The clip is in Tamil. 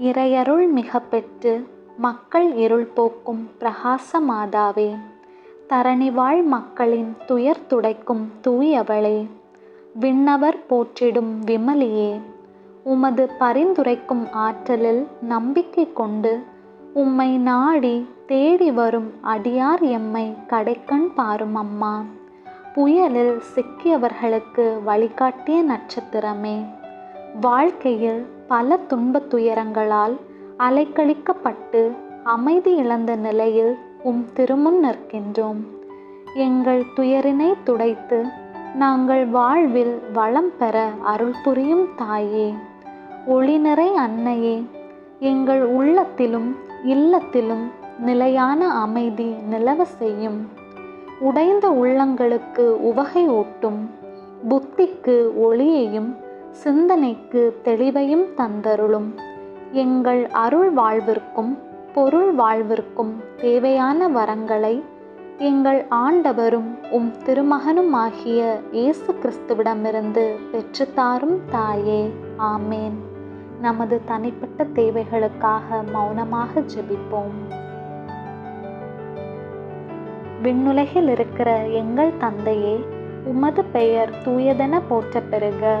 இறையருள் மிக பெற்று மக்கள் இருள் போக்கும் பிரகாச மாதாவே தரணிவாழ் மக்களின் துயர் துடைக்கும் தூயவளே விண்ணவர் போற்றிடும் விமலியே. உமது பரிந்துரைக்கும் ஆற்றலில் நம்பிக்கை கொண்டு உம்மை நாடி தேடி வரும் அடியார் எம்மை கடைக்கண் பாரும் அம்மா. புயலில் சிக்கியவர்களுக்கு வழிகாட்டிய நட்சத்திரமே. வாழ்க்கையில் பல துன்பத் துயரங்களால் அலைக்கழிக்கப்பட்டு அமைதி இழந்த நிலையில் உம் திருமுன் நிற்கின்றோம். எங்கள் துயரினை துடைத்து நாங்கள் வாழ்வில் வளம் பெற அருள் புரியும் தாயே. ஒளிநிறை அன்னையே எங்கள் உள்ளத்திலும் இல்லத்திலும் நிலையான அமைதி நிலவ செய்யும். உடைந்த உள்ளங்களுக்கு உவகை ஊட்டும் புத்திக்கு ஒளியையும் சிந்தனைக்கு தெளிவையும் தந்தருளும். எங்கள் அருள் வாழ்விற்கும் பொருள் வாழ்விற்கும் தேவையான வரங்களை எங்கள் ஆண்டவரும் உம் திருமகனும் ஆகிய இயேசு கிறிஸ்துவிடமிருந்து பெற்றுத்தாரும் தாயே. ஆமேன். நமது தனிப்பட்ட தேவைகளுக்காக மௌனமாக ஜெபிப்போம். விண்ணுலகில் இருக்கிற எங்கள் தந்தையே உமது பெயர் தூயதென போற்ற பெறுக